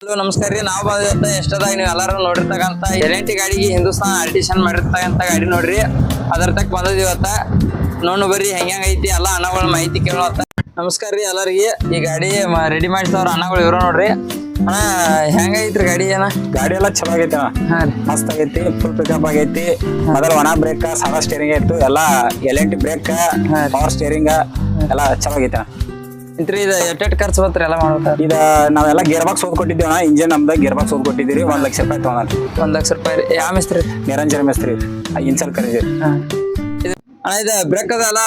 Hello ನಮಸ್ಕಾರ ರೀ. ನಾವು ಬಂದಿರ್ತ ಎಷ್ಟದಾಗ ನೀವು ಎಲ್ಲರೂ ನೋಡಿರ್ತಕ್ಕಂಥ ಎಲೆಂಟಿ ಎನ್ ಟಿ ಗಾಡಿಗೆ ಹಿಂದೂಸ್ತಾನ್ ಆರ್ಟಿಷನ್ ಮಾಡಿರ್ತಕ್ಕಂಥ ಗಾಡಿ ನೋಡ್ರಿ. ಅದರ ತಕ್ಕ ಬಂದದ ಇವತ್ತ. ನೋಡು ಬರ್ರಿ ಹೆಂಗ್ ಹೆಂಗ್ ಐತಿ ಎಲ್ಲ ಅಣ್ಣಗಳ ಮಾಹಿತಿ ಕೇಳೋತ್ತ ನಮಸ್ಕಾರ ರೀ ಎಲ್ಲರಿಗೆ. ಈ ಗಾಡಿ ರೆಡಿ ಮಾಡಿಸ್ತಾವ್ರ ಅಣ್ಣಗಳು ಇವ್ರು ನೋಡ್ರಿ. ಅಣ್ಣ ಹೆಂಗೈತ್ರಿ ಗಾಡಿ ಏನ? ಗಾಡಿ ಎಲ್ಲ ಚಲೋ ಆಗೈತಿ ಅಣ್ಣ. ಮಸ್ತ್ ಆಗೈತಿ ಫುಲ್ ಪಿಕಪ್ ಆಗೈತಿ. ಮೊದಲ ಒಣ ಬ್ರೇಕ್ ಸಾದಾ ಸ್ಟೇರಿಂಗ್ ಇತ್ತು ಎಲ್ಲ ಎಲೆಂಟಿ N T brake. Power steering ಎಲ್ಲ ಚಲೋ ಆಗೈತಿ ಅಣ್ಣ. ಇಂತ್ರಿ ಇದು ಎಟ್ಟೆಟ್ ಖರ್ಚು ಬತ್ರಿ ಎಲ್ಲ ಮಾಡ್ಬೇಕು? ಇದ ನಾವೆಲ್ಲ ಗೇರ್ ಬಾಕ್ಸ್ ಕೊಟ್ಟಿದ್ದೀವಿ ಅಣ್ಣ ಇಂಜಿನ್ ನಮ್ದು ಗೇರ್ ಬಾಕ್ಸ್ ಓದ್ ಕೊಟ್ಟಿದ್ದೀರಿ ಒಂದ್ ಲಕ್ಷ ರೂಪಾಯಿ ತಗೊಂಡ್ರಿ ಒಂದ್ ಲಕ್ಷ ರೂಪಾಯಿ ಯಾವ ಮಿಸ್ತ್ರಿ? ನಿರಂಜನ ಮೇಸ್ತ್ರಿ. ಇನ್ಸಲ್ ಇದು ಅಣ್ಣ ಇದು ಬ್ರೇಕ್ ಅದೆಲ್ಲ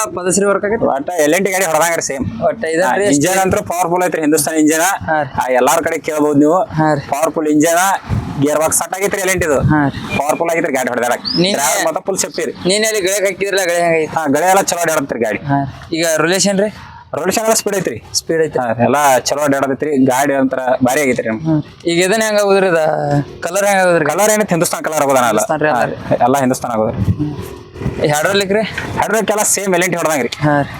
ವರ್ಕ್ ಆಗೈತಿ? ಒಟ್ಟ ಎಲ್ ಎನ್ ಟಿ ಗಾಡಿ ಹೊಡೆದಂಗ್ರಿ ಸೇಮ್ ಒಟ್ಟ ಇದ್ರಿ ಇಂಜನ್ ಅಂತೂ ಪವರ್ಫುಲ್ ಐತ್ರಿ ಹಿಂದೂಸ್ತಾನ್ ಇಂಜನ್ ರೀ. ಎಲ್ಲಾರ ಕಡೆ ಕೇಳ್ಬೋದು ನೀವು. Powerful engine gear box set ಆಗೈತ್ರಿ ಎಲೆಂಟ್ ರೀ. ಪವರ್ಫುಲ್ ಆಗೈತ್ರಿ ಗಾಡಿ ಹೊಡೆದಾಡಕ್. ಮತ್ತೆ ಫುಲ್ ಸೇಫ್ಟಿ ರೀ. ನೀನ್ ಎಲ್ಲಿ ಗಳಿಗೆ ಹಾಕಿದ್ರಲ್ಲ ಗಳೆ ಹಾ ಗಳೆ ಎಲ್ಲ ಚಲೋ ಹೊಡೆಯತ್ರಿ ಗಾಡಿ. ಈಗ ರಿಲೇಷನ್ ರೀ? ರೋಡ್ ಎಲ್ಲ ಸ್ಪೀಡ್ ಐತ್ರಿ. ಸ್ಪೀಡ್ ಐತಿ ಎಲ್ಲಾ ಚಲೋ ಅಡ್ಡಾಡತೈತ್ರಿ ಗಾಡಿ ಒಂಥರ ಭಾರಿ ಆಗೈತ್ರಿ ಈಗ ಇದನ್ನ ಹೆಂಗ ಆಗುದ್ರಿ ಇದ? ಕಲರ್ ಹೆಂಗ ಆಗುದ್ರಿ? ಕಲರ್ ಏನೈತಿ ಹಿಂದೂಸ್ತಾನ್ ಕಲರ್ ಆಗೋದನ ಎಲ್ಲ ಹಿಂದೂಸ್ತಾನ್ ರೀ ಅಲ್ಲ ರೀ. ಎಲ್ಲ ಹಿಂದೂಸ್ತಾನ್ ಆಗೋದ್ರಿ ಸೇಮ್ ಎಲೆಂಟಿ ಹೊಡೆದಂಗ್ರಿ. ಹಾ ರೀ.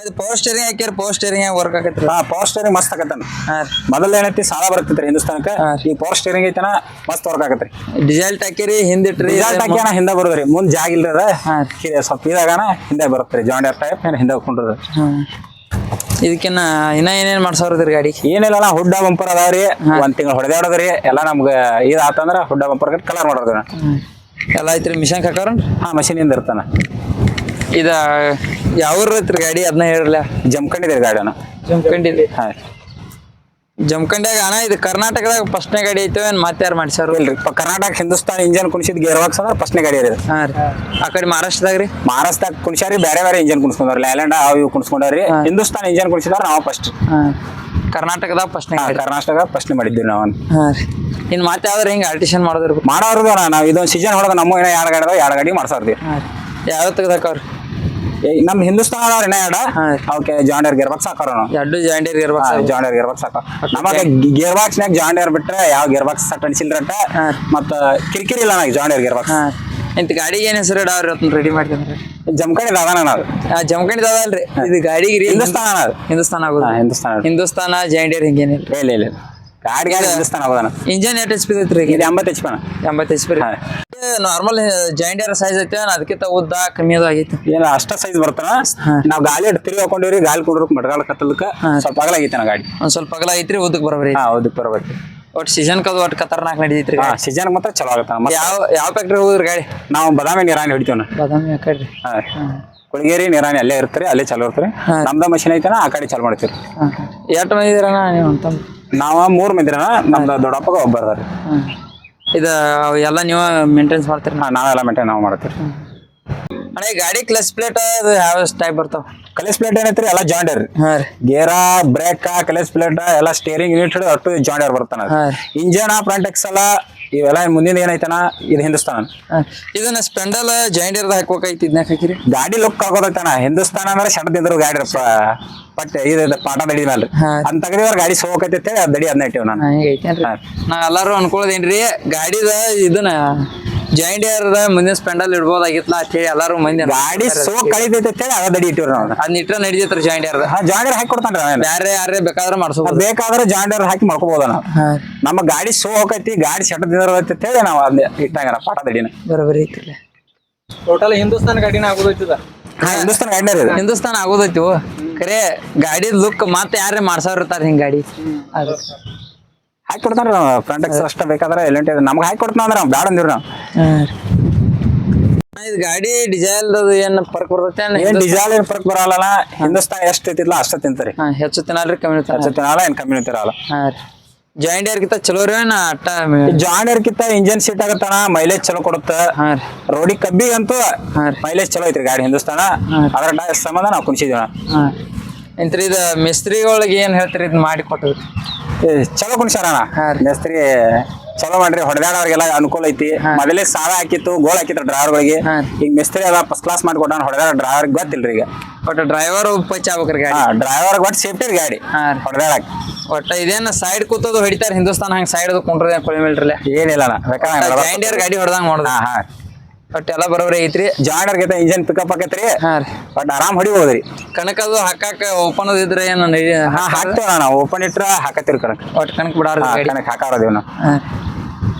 ಇದು ಪವರ್ ಸ್ಟೇರಿಂಗ್ ಹಾಕ್ಯಾರ ಪವರ್ ಸ್ಟೇರಿಂಗ್ ವರ್ಕ್ ಆಗೈತ್ರಿ? ಹಾ ಪವರ್ ಸ್ಟೇರಿಂಗ್ ಮಸ್ತ್ ಆಗತ್ತನ. ಹಾ ರೀ. ಮೊದಲ ಏನೈತಿ ಸಾಲ ಬರ್ತೈತ್ರಿ ಹಿಂದೂಸ್ತಾನಕ್ಕೆ. ಹಾ. ಈ ಪವರ್ ಸ್ಟೇರಿಂಗ್ ಐತನ ಮಸ್ತ್ ವರ್ಕ್ ಆಗತ್ರಿ. ಡಿಸೈಲ್ ಹಾಕಿರಿ ಹಿಂದಿಟ್ರಿ ರಿಸಲ್ಟ್ ಹಾಕಿ ಅಣ್ಣ ಹಿಂದೆ ಬರೋದ್ರಿ. ಮುಂದ್ ಜಾಗ ಇಲ್ರದ ಹಾ. ಸ್ವಲ್ಪ ಇದಾಗಣ ಹಿಂದೆ ಬರುತ್ತೆ ಜಾಂಡಿಯರ್ ಟೈಪ್ ಹಿಂದೆ ಕುಂಡ್ರದ ಇದಕ್ಕಿನ್ನ ಇನ್ನ ಏನೇನ್ ಮಾಡ್ಸೋರ್ ಗಾಡಿ? ಏನಿಲ್ಲ ಹುಡ್ಡ ಬಂಪರ್ ಅದಾವ್ರಿ ಒಂದ್ ತಿಂಗಳು ಹೊಡೆದಾಡೋದ್ರಿ ಎಲ್ಲ ನಮ್ಗೆ ಇದ್ ಆತಂದ್ರ ಹುಡ್ಡ ಬಂಪರ್ ಕಲರ್ ಮಾಡೋದ್ರಿ ಎಲ್ಲ ಐತ್ರಿ ಮಿಷನ್ ಹಾಕವ್ರ ಹಾ ಇಂದ ಇರ್ತಾನ. ಇದ ಯಾವ ಐತ್ರಿ ಗಾಡಿ? ಅದನ್ನ ಹೇಳಿರಲ್ಲ ಜಮ್ಕಂಡಿದ್ರಿ ಗಾಡಿನ ಜಮ್ಕಂಡಿದ್ರಿ. ಜಮ್ಕಂಡಿ ಹಾ. ಜಮ್ಕಂಡ್ಯಾಗ ಅಣ್ಣ ಇದು ಕರ್ನಾಟಕದಾಗ ಫಸ್ಟ್ನೇ ಗಾಡಿ ಐತೆ ಏನ್ ಮತ್ತೆ ಯಾರು ಮಾಡಿಸ್ಯಾರು ಇಲ್ರಿ ಪ- ಕರ್ನಾಟಕ ಹಿಂದೂಸ್ತಾನ್ ಇಂಜನ್ ಕುಣಿಸಿದ್ ಗೇರ್ ಬಾಕ್ಸ್ ಅಂದ್ರೆ ಫಸ್ಟ್ನೇ ಗಾಡಿ ರೀ ಹಾಂ ರೀ. ಆ ಕಡೆ ಮಹಾರಾಷ್ಟ್ರದಾಗ ರೀ? ಮಹಾರಾಷ್ಟ್ರದಾಗ ಕುಣಿಸ್ಯಾರಿ ಬೇರೆ ಬೇರೆ ಇಂಜನ್ ಕುಣಿಸ್ಕೊಂಡ್ರಿ ಲ್ಯಾಂಡ್ ಅವು ಇವು ಕುಣಿಸ್ಕೊಂಡಾರಿ ಹಾ. ಹಿಂದೂಸ್ತಾನ್ ಇಂಜನ್ ಕುಣಿಸಿದಾರ ನಾವು ಫಸ್ಟ್ ಹಾ ಕರ್ನಾಟಕದಾಗ ಫಸ್ಟ್ನೇ ಗಾಡಿ ಕರ್ನಾಟಕದಾಗ ಫಸ್ಟ್ ಮಾಡಿದ್ವಿ ನಾವು. ಹಾ ರೀ. ಇನ್ ಮತ್ತೆ ಯಾವ್ದಾರ ಹಿಂಗ ಆರ್ಟಿಷನ್ ಮಾಡೋದಿರ್ಬೇಕು ಮಾಡೋರ್ದು ನಾವು ಇದೊಂದು ಸೀಸನ್ ಹೊಡೆದ ನಮ್ಮ ಏನೋ ಎರಡು ಗಾಡಿದಾಗ ಅದಾವ ಎರಡು ಗಾಡಿ ಮಾಡ್ಸಾರ್ದಿ ಹಾ ರೀ. ಯಾವ ತೆಗ್ದಾಕವ್ರಿ ನಮ್ ಹಿಂದೂಸ್ತಾನ ಅದಾವ್ರಿ ಇನ್ನ ಎರಡ. ಅವಕ್ಕೆ ಜಾಂಡಿಯರ್ ಗೇರ್ ಬಾಕ್ಸ್ ಹಾಕೋರ ಎರಡು ಎರಡು gear box John Deere gear box ಹಾಕೋ ನಮಗೆ ಗೇರ್ ಬಾಕ್ಸ್ನಾಗ ಜಾಂಡಿಯರ್ ಬಿಟ್ರೆ ಯಾವ ಗೇರ್ ಬಾಕ್ಸ್ ಸಟ್ ಅನ್ಸಿಲ್ರಟ. ಮತ್ತ ಕಿರಿಕಿರಿ ಇಲ್ಲ ನನಗೆ ಜಾಂಡಿಯರ್ ಗೇರ್ ಬಾಕ್ಸ್ ಇಂತ ಗಾಡಿಗೆ ಏನ್ ಹೆಸರು ಇಡಾವ್ರಿ ಅದನ್ನ ರೆಡಿ ಮಾಡ್ತೀನಿ ಜಮಖಂಡಿ ಅದಾನ ನಾವು ಜಮಖಂಡಿ ಅಲ್ರಿ. ಇದು ಗಾಡಿಗೆ ಹಿಂದೂಸ್ತಾನ. ಹಿಂದೂಸ್ತಾನ ಆಗೋದು. ಹಿಂದೂಸ್ತಾನ ಹಿಂದೂಸ್ತಾನ ಜಾಯಿಂಡಿಯರ್ ಹಿಂಗೇನಿಲ್ಲ. ಇಲ್ಲ ಇಲ್ಲ. ಗಾಡಿ ಗಾಡಿ ಹಿಂದೂಸ್ತಾನ ಆಗೋದನ ಇಂಜನ್ ಎಷ್ಟು ಎಚ್ ಪಿ ಐತ್ರಿ ಇದು ಎಂಬತ್ತು ಎಚ್ ಪಿ ಎಂಬತ್ತು ಎಚ್ ಪಿ. ನಾರ್ಮಲ್ ಸೈಜ್ ಐತೆ ಅದಕ್ಕಿಂತ ಉದ್ದ ಕಮ್ಮಿ ಅದು ಆಗೈತಿ. ಏನ ಅಷ್ಟ ಸೈಜ್ ಬರ್ತಾನ. ನಾವ್ ಗಾಲಿ ಇಟ್ಟು ತಿರುಗಿ ಹಾಕೊಂಡಿವ್ರಿ ಗಾಲಿ ಕುಡ್ರಕ್ ಮಡ್ಗಾಲ ಕತ್ತಲಕ್ಕ. ಸ್ವಲ್ಪ ಅಗಲಾಗೈತೆ ನಾ ಗಾಡಿ. ಒಂದ್ ಸ್ವಲ್ಪ ಅಗಲ ಐತ್ರಿ ಉದ್ದಕ್ ಬರೋಬ್ರಿ ಹಾ ಹೌದು ಬರಬೇಕು ಒಟ್ ಸೀಸನ್ ಕದು ಒಟ್ ಖತರ್ನಾಕ್ ನಡೀತ್ರಿ ಹಾ ಸೀಸನ್ ಮಾತ್ರ ಚಲೋ ಆಗತ್ತ ಯಾವ ಯಾವ ಫ್ಯಾಕ್ಟ್ರಿ ಹೋದ್ರಿ ಗಾಡಿ? ನಾವು ಬದಾಮಿ ನೀರಾಣಿ ಹೊಡಿತೀವಿ ಬದಾಮಿ ಕಡೆ ಹಾ. ಕುಳಗೇರಿ ನೀರಾಣಿ ಅಲ್ಲೇ ಇರ್ತಾರೆ ಅಲ್ಲೇ ಚಲೋ ಇರ್ತಾರೆ. ನಮ್ದ ಮಷಿನ್ ಐತನ ಆ ಕಡೆ ಚಾಲು ಮಾಡ್ತೀವಿ ಎಷ್ಟು ಮಂದಿ ನೀವು ನಾವ ಮೂರ್ ಮಂದಿರನ ನಮ್ದು ದೊಡ್ಡಪ್ಪಗ ಒಬ್ಬ ಇದ ಇದು ಎಲ್ಲ ನೀವು ಮೇಂಟೆನ್ಸ್ ಮಾಡ್ತೀರಿ? ನಾವೆಲ್ಲ ಮೇಂಟೈನ್ ನಾವು ಮಾಡ್ತೀವಿ. ಅಣ್ಣ ಈ ಗಾಡಿ ಕ್ಲಸ್ ಪ್ಲೇಟ್ ಅದು ಯಾವ ಟೈಪ್ ಬರ್ತಾವ? ಕಲೇಸ್ ಪ್ಲೇಟ್ ಏನೈತ್ರಿ ಎಲ್ಲ ಜಾಂಡರ್ ಗೇರಾ ರೀ. ಗೇರ ಬ್ರೇಕ್ ಕಲೇಸ್ ಪ್ಲೇಟ್ ಎಲ್ಲ ಸ್ಟೇರಿಂಗ್ ಯೂನಿಟ್ ಅಟ್ಟು ಜಾಂಡರ್ ಬರ್ತಾನ ಹಾ. ಇಂಜನ್ ಫ್ರಂಟ್ ಎಕ್ಸಲ ಇವೆಲ್ಲ ಮುಂದಿನ ಏನೈತನ ಇದು ಹಿಂದೂಸ್ತಾನ. ಹಾ. ಇದನ್ನ ಸ್ಪೆಂಡಲ್ ಜಾಯಿಂಡ್ ಇರದ ಹಾಕ್ಬೇಕಾಯ್ತು ಇದನ್ನ ಹಾಕಿರಿ? ಗಾಡಿ ಲುಕ್ ಆಗೋದೈತನ. ಹಿಂದೂಸ್ತಾನ ಅಂದ್ರೆ ತಿಂದ್ರು ಗಾಡಿ ರಪ್ಪ ಪಟ್ ಇದು ಪಾಠ ದಡಿ ಮೇಲೆ ಹಾ. ಅಂತ ತೆಗೆದಿವ್ರ ಗಾಡಿ ಸೋಕೈತಿ ಅಂತೇಳಿ ಅದ್ ದಡಿ ಅದನ್ನ ಇಟ್ಟಿವ್ ನಾನು. ಹಿಂಗೈತೇನ್ರಿ. ಹಾ. ನಾ ಎಲ್ಲಾರು ಅನ್ಕೊಳ್ಳೋದೇನ್ರಿ ಗಾಡಿದ ಇದನ್ನ ಜಾಯಿಂಡಿಯರ್ದ ಮುಂದಿನ ಸ್ಪೆಂಡಲ್ ಇಡ್ಬೋದಾಗಿತ್ಲ ಅಂತ ಹೇಳಿ ಎಲ್ಲಾರು ಮಂದಿ ಗಾಡಿ ಸೋ ಕಳಿತೈತೆ ಅಂತ ಹೇಳಿ ಅದ ದಡಿ ಇಟ್ಟಿವ್ರಿ ನಾವು. ಅದ್ ನಿಟ್ರ ನಡಿತೈತ್ರಿ ಏರ್ ಹಾ ಜಾಂಡರ್ ಹಾಕಿ ಕೊಡ್ತಾನ್ರಿ ಅವೇನ್. ಬ್ಯಾರೆ ಯಾರೇ ಬೇಕಾದ್ರೆ ಮಾಡ್ಸೋಬೋದು. ಬೇಕಾದ್ರೆ ಜಾಯಿಂಟ್ ಏರ್ ಹಾಕಿ ಮಾಡ್ಕೋಬಹುದು ನಾವು. ನಮ್ಮ ಗಾಡಿ ಸೋ ಹೋಗೈತಿ ಗಾಡಿ ಸೆಟ್ ತಿಂದಿರ್ತೈತಿ ಅಂತ ಹೇಳಿ ನಾವು ಅಲ್ಲಿ ಇಟ್ಟಂಗಾರ ಪಾಠ ದಡಿನ ಬರೋಬರಿ ಐತಿಲ್ಲ ಟೋಟಲ್ ಹಿಂದೂಸ್ತಾನ್ ಗಾಡಿನ ಆಗೋದೈತದ? ಹಾ ಹಿಂದೂಸ್ತಾನ ಗಾಡಿ ಇದೆ. ಹಿಂದೂಸ್ತಾನ ಆಗೋದೈತಿ ಕರೆ ಖರೆ ಗಾಡಿ ಲುಕ್ ಮತ್ತೆ ಯಾರೇ ಮಾಡ್ಸಾರ್ ಇರ್ತಾರ ಹಿಂಗ್ ಗಾಡಿ. ಅದು. ಹಾಕಿ ಕೊಡ್ತಾನ್ರಿ ನಾವು. ಫ್ರಂಟ್ ಎಕ್ಸ್ ಅಷ್ಟ ಬೇಕಾದ್ರೆ ಎಲೆಂಟಿ ನಮ್ಗೆ ಹಾಕಿ ಕೊಡ್ತಾನ ಅಂದ್ರೆ ನಾವು ಬ್ಯಾಡ ಅಂದಿವ್ರಿ ನಾವು. ಇದು ಗಾಡಿ ಡಿಸೈಲ್ ಏನ್ ಫರ್ಕ್ ಬರ್ತೈತೆ? ಏನ್ ಡಿಸೇಲ್ ಏನ್ ಫರ್ಕ್ ಬರಲ್ಲ ಹಿಂದೂಸ್ತಾನ ಎಷ್ಟು ಐತಿಲ್ಲ ಅಷ್ಟ ತಿಂತಾರಿ. ಹಾ, ಹೆಚ್ಚು ತಿನ್ನಲ್ರಿ ಕಮ್ಮಿ. ಹೆಚ್ಚು ತಿನ್ನಲ್ಲ ಏನ್ ಕಮ್ಮಿ ತಿನ್ನಲ್ಲ. ಹಾ ರೀ. ಜಾಯಿಂಟ್ ಗಿಂತ ಚಲೋ ರೀ ನಾ ಅಟ್ಟ ಜಾಯಿಂಟ್ ಇಂಜನ್ ಸೀಟ್ ಆಗತ್ತಣ ಮೈಲೇಜ್ ಚಲೋ ಕೊಡುತ್ತ. ರೋಡಿ ಕಬ್ಬಿಗಂತೂ ಮೈಲೇಜ್ ಚಲೋ ಐತ್ರಿ ಗಾಡಿ ಹಿಂದೂಸ್ತಾನ. ಅದರ ಸಂಬಂಧ ನಾವು ಕುಣಿಸಿದ್ವಿ ಇಂತ್ರಿ ಇದು ಮಿಸ್ತ್ರಿಗಳಿಗೆ ಏನ್ ಹೇಳ್ತೀರಿ ಇದು ಮಾಡಿ ಕೊಟ್ಟದ್ರಿ? ಚಲೋ ಕುಣಿಸ್ಯಾರಣ. ಮೇಸ್ತ್ರಿ ಚಲೋ ಮಾಡ್ರಿ. ಹೊಡೆದಾಡೋರಿಗೆಲ್ಲ ಅನುಕೂಲ ಐತಿ. ಮೊದಲೇ ಸಾಲ ಹಾಕಿತ್ತು ಗೋಳ ಹಾಕಿತ್ತು ಡ್ರೈವರ್ಗಳಿಗೆ. ಗಳಿಗೆ ಈಗ ಮಿಸ್ತ್ರಿ ಅದ ಫಸ್ಟ್ ಕ್ಲಾಸ್ ಮಾಡ್ಕೊಟ್ಟ ಹೊಡೆದಾಡ ಡ್ರೈವರ್ ಗೊತ್ತಿಲ್ರಿ ಈಗ. ಒಟ್ಟು ಡ್ರೈವರ್ ಆಗ್ಬೇಕ್ರಿ ಗಾಡಿ. ಡ್ರೈವರ್ ಒಟ್ಟು ಸೇಫ್ಟಿ ಗಾಡಿ. ಹೊಡೆದಾಡಕ್. ಒಟ್ಟ ಇದೇನ ಸೈಡ್ ಕೂತದು ಹೊಡಿತಾರ ಹಿಂದೂಸ್ತಾನ ಹಂಗ ಸೈಡ್ ಕುಂಟ್ರೆ ಕೊಳಿ ಮೇಲ್ರಲ್ಲ ಏನಿಲ್ಲ ಗಾಡಿ ಹೊಡೆದಂಗ ಮಾಡೋದ ಬಟ್ ಎಲ್ಲ ಬರೋಬ್ರಿ ಐತ್ರಿ. ಜಾಡರ್ಗೈತೆ ಇಂಜನ್ ಪಿಕಪ್ ಆಕತ್ರಿ. ಹಾ ರೀ. ಬಟ್ ಆರಾಮ್ ಹೊಡಿಬೋದ್ರಿ. ಕಣಕದು ಹಾಕಾಕ ಓಪನ್ ಇದ್ರೆ ಏನು ಹಾ ಹಾಕ್ತೇವ ನಾವು ಓಪನ್ ಇಟ್ರ ಹಾಕತ್ತೀರಿ ಕಣಕ್. ಬಟ್ ಕಣಕ್ ಬಿಡಾರ ಕಣಕ್ ಹಾಕಾರದೇವ್ ನಾವು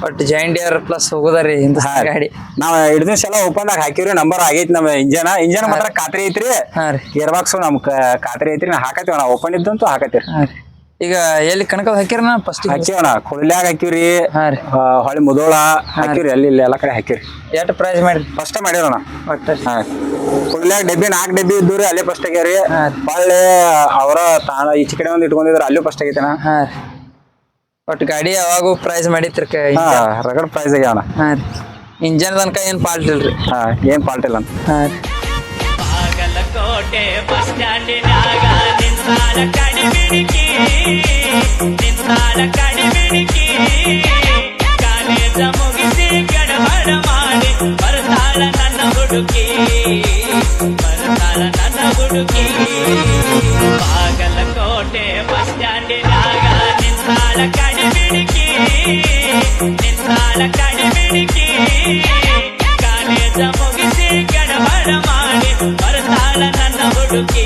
ಬಟ್ ಜಾಯಿಂಟ್ ಡಿಯರ್ ಪ್ಲಸ್ ಹೋಗೋದ್ರಿ ಇಂತ ಗಾಡಿ. ನಾವ್ ಹಿಡಿದ ಎಲ್ಲ ಓಪನ್ ದಾಗ ಹಾಕಿವ್ರಿ. ನಂಬರ್ ಆಗೈತಿ ನಮ್ಮ ಇಂಜನ್ ಇಂಜನ್ ಮಾತ್ರ ಖಾತ್ರಿ ಐತ್ರಿ. ಹಾ ರೀ. ಬಾಕ್ಸ್ ನಮ್ ಖಾತ್ರಿ ಐತ್ರಿ. ನಾ ಹಾಕತ್ತೇವ ನಾವು ಓಪನ್ ಇದ್ದಂತೂ ಹಾಕತ್ತೀರಿ ಹಾ ರೀ. ಈಗ ಎಲ್ಲಿ ಕಣಕ ಹಾಕಿರ ಫಸ್ಟ್ ಹಾಕಿವಣ ಕುಳ್ಳ್ಯಾಗ ಹಾಕಿವ್ರಿ ಹಾ ರೀ. ಹೊಳಿ ಮುದೋಳ ಹಾಕಿವ್ರಿ ಅಲ್ಲಿ ಇಲ್ಲಿ ಎಲ್ಲಾ ಕಡೆ ಹಾಕಿವ್ರಿ ಎಷ್ಟು ಪ್ರೈಸ್ ಮಾಡಿ ಫಸ್ಟ್ ಮಾಡಿರೋಣ ಅಣ್ಣ ಹಾ ಕುಳ್ಳ್ಯಾಗ ಡಬ್ಬಿ ನಾಲ್ಕು ಡಬ್ಬಿ ಇದ್ದವ್ರಿ ಅಲ್ಲೇ ಫಸ್ಟ್ ಆಗ್ಯಾರಿ ಹಾ. ಹೊಳ್ಳಿ ಅವರ ತಾನ ಈಚೆ ಕಡೆ ಒಂದು ಇಟ್ಕೊಂಡಿದ್ರು ಅಲ್ಲೂ ಫಸ್ಟ್ ಆಗೈತೆನ ಹಾ ರೀ. ಒಟ್ಟು ಗಾಡಿ ಯಾವಾಗೂ ಪ್ರೈಸ್ ಮಾಡಿತ್ರಿ ರಗಡ್ ಪ್ರೈಸ್ ಆಗ್ಯಾವಣ ಹಾ ರೀ. ಇಂಜನ್ ತನಕ ಏನು ಪಾಲ್ಟ್ ಇಲ್ರಿ? ಹಾ ಏನ್ ಪಾಲ್ಟ್ ಇಲ್ಲ ಹಾ ರೀ. ಬಾಗಲಕೋಟೆ ಬಸ್ ಸ್ಟ್ಯಾಂಡಿನಾಗ ನಿಂತಾಳ ಕಡಿಬಿಡಿಕಿ ನಿಂತಾಳ ಕಡಿಬಿಡಿಕಿ ಕಾಲೇಜ ಮುಗಿಸಿ ಗಡಬಡ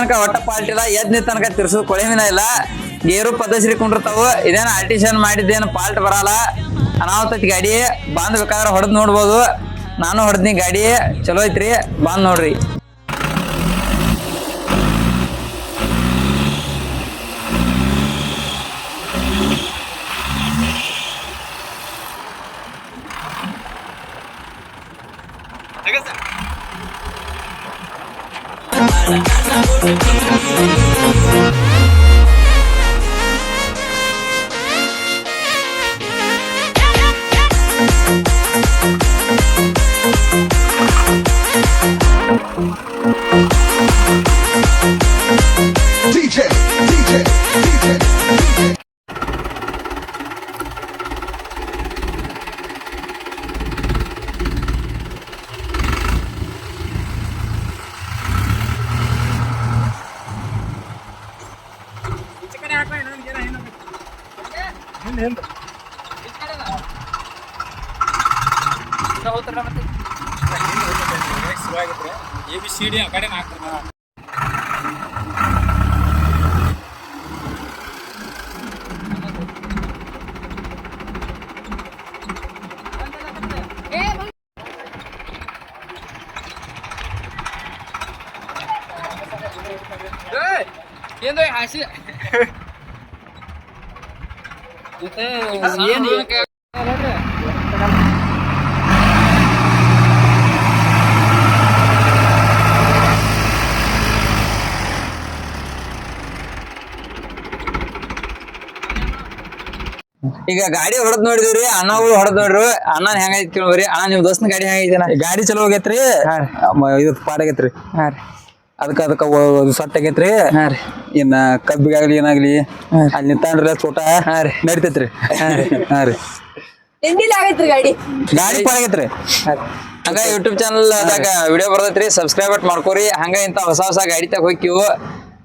ತನಕ ಒಟ್ಟ ಪಾಲ್ಟ್ ಇಲ್ಲ, ಎದ್ನಿ ತನಕ ತಿರ್ಸೋದು ಕೊಳೆಮಿನ ಇಲ್ಲ. ಗೇರು ಪದಶ್ರೀ ಕುಂಡಿರ್ತಾವ. ಇದೇನ ಆರ್ಟಿಷನ್ ಮಾಡಿದ್ದೇನು ಪಾಲ್ಟ್ ಬರಲ್ಲ. ಅನಾಹುತ ಗಾಡಿ, ಬಂದ್ ಬೇಕಾದ್ರೆ ಹೊಡೆದ್ ನೋಡ್ಬೋದು. ನಾನು ಹೊಡೆದ್ನಿ ಗಾಡಿ, ಚಲೋ ಐತ್ರಿ, ಬಂದ್ ನೋಡ್ರಿ. A B C D ಆ ಕಡೆ ಹಾಕ್ತಾರೆ ఏందో హాసి ಈಗ ಗಾಡಿ ಹೊಡೆದ್ ನೋಡಿದ್ರಿ ಅಣ್ಣಗಳು ಹೊಡೆದ್ ನೋಡ್ರಿ. ಅಣ್ಣ ಹೆಂಗೈತಿ ಕೇಳ್ರಿ ಅಣ್ಣ ನಿಮ್ ದೋಸ್ತನ ಗಾಡಿ ಹೆಂಗೈತಿ ಗಾಡಿ ಚಲೋ ಆಗೈತ್ರಿ. ಇದು ಪಾಡ್ ಆಗೈತ್ರಿ. ಹಾ ರೀ. ಅದಕ್ಕ ಅದಕ್ಕ ಸೊಟ್ಟ ಆಗೈತ್ರಿ. ಹಾ ರೀ. ಇನ್ನ ಕಬ್ಬಿಗಾಗ್ಲಿ ಏನಾಗ್ಲಿ. ಅಲ್ಲಿ ನಿಂತಾನ್ರಿ ಚೋಟ ಹಾ ರೀ. ನಡಿತೈತ್ರಿ. ಹಾ ರೀ. ಆಗೈತ್ರಿ ಗಾಡಿ? ಗಾಡಿ ಪಾಡ್ ಆಗೈತ್ರಿ. ಹಂಗ ಯೂಟ್ಯೂಬ್ ಚಾನಲ್ ಅದಾಗ ವಿಡಿಯೋ ಬರ್ತೈತ್ರಿ. ಸಬ್ಸ್ಕ್ರೈಬ್ ಮಾಡ್ಕೋರಿ. ಹಂಗ ಇಂತ ಹೊಸ ಹೊಸ ಗಾಡಿ ತಗ ಹೋಕಿವು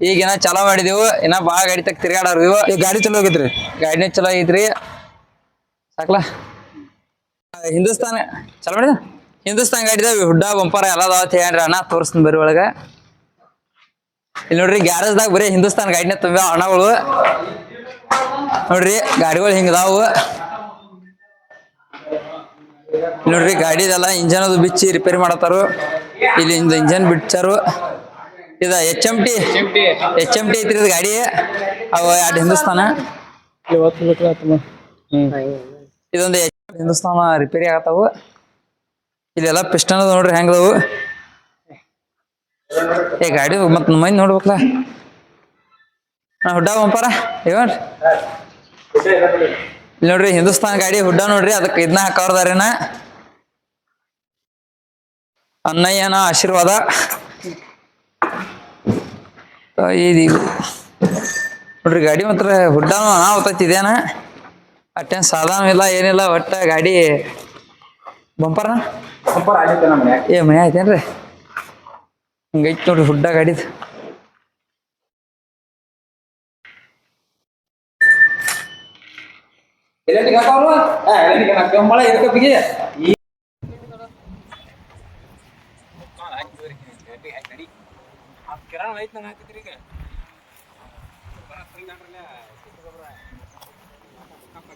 ಈಗ ಏನ ಚಲೋ ಮಾಡಿದೀವು. ಇನ್ನ ಬಾಳ ಗಾಡಿ ತಗ ತಿರ್ಗಾಡಾರ್ದಿವು ಈ ಗಾಡಿ ಚಲೋ ಆಗೈತ್ರಿ. ಗಾಡಿನೇ ಚಲೋ ಐತ್ರಿ ಸಾಕ್ಲಾ? ಹಿಂದೂಸ್ತಾನ ಚಲೋ ಮಾಡಿದ? ಹಿಂದೂಸ್ತಾನ್ ಗಾಡಿದಾವ ಹುಡ್ಡ ಬಂಪಾರ ಎಲ್ಲ ಅದಾವ ಅಣ್ಣ, ತೋರಿಸ್ತೀನಿ ಬರೀ ಒಳಗ. ಇಲ್ಲಿ ನೋಡ್ರಿ, ಗ್ಯಾರೇಜ್ದಾಗ ಬರೀ ಹಿಂದೂಸ್ತಾನ್ ಗಾಡಿನ ತುಂಬ ಅಣ್ಣಗಳು ನೋಡ್ರಿ, ಗಾಡಿಗಳು ಹಿಂಗದಾವು ನೋಡ್ರಿ, ಗಾಡಿದೆಲ್ಲ ಇಂಜನ್ ಅದು ಬಿಚ್ಚಿ ರಿಪೇರಿ ಮಾಡತ್ತಾರು. ಇಲ್ಲಿ ಇಂಜನ್ ಬಿಚ್ಚಾರು ಇದ H M T H M T ಐತ್ರಿ ಗಾಡಿ. ಅವ ಎರಡು ಹಿಂದೂಸ್ತಾನ. ಇದೊಂದು ಹಿಂದೂಸ್ತಾನ ರಿಪೇರಿ ಆಗತ್ತಾವು. ಇಲ್ಲೆಲ್ಲ ಪಿಸ್ಟನ್ ಅದ ನೋಡ್ರಿ ಹೆಂಗದವು ಏ, ಗಾಡಿ ಮತ್ ಮಂದಿ ನೋಡ್ಬೇಕಲ್ಲ ನಾ ಹುಡ್ಡ ಬಂಪಾರ? ಇವನ್ ನೋಡ್ರಿ. ಹಿಂದೂಸ್ತಾನ್ ಗಾಡಿ ಹುಡ್ಡ ನೋಡ್ರಿ ಅದಕ್ಕೆ ಇದನ್ನ ಹಾಕವ್ರದಾರೇನ ಅಣ್ಣಯ್ಯನ ಆಶೀರ್ವಾದ. ನೋಡ್ರಿ, ಗಾಡಿ ಮಾತ್ರ ಹುಡ್ಡನು ಅನಾಹುತೈತಿ ಇದೇನ. ಅಟ್ಟೇನ್ ಸಾಧನ ಇಲ್ಲ ಏನಿಲ್ಲ ಒಟ್ಟ ಗಾಡಿ ಬಂಪರ್ನ ಬಂಪರ್ ಆಗೈತೆ ನಮ್ಮ ಏ ಮನೆ ಆಯ್ತೇನ್ರಿ ಹಿಂಗೈತಿ ನೋಡ್ರಿ ಹುಡ್ಡ ಗಾಡಿದು ಕಿರಣ್ ಐತ್ ನಂಗೆ ಹಾಕಿದ್ರಿ ಈಗ ಅಂತ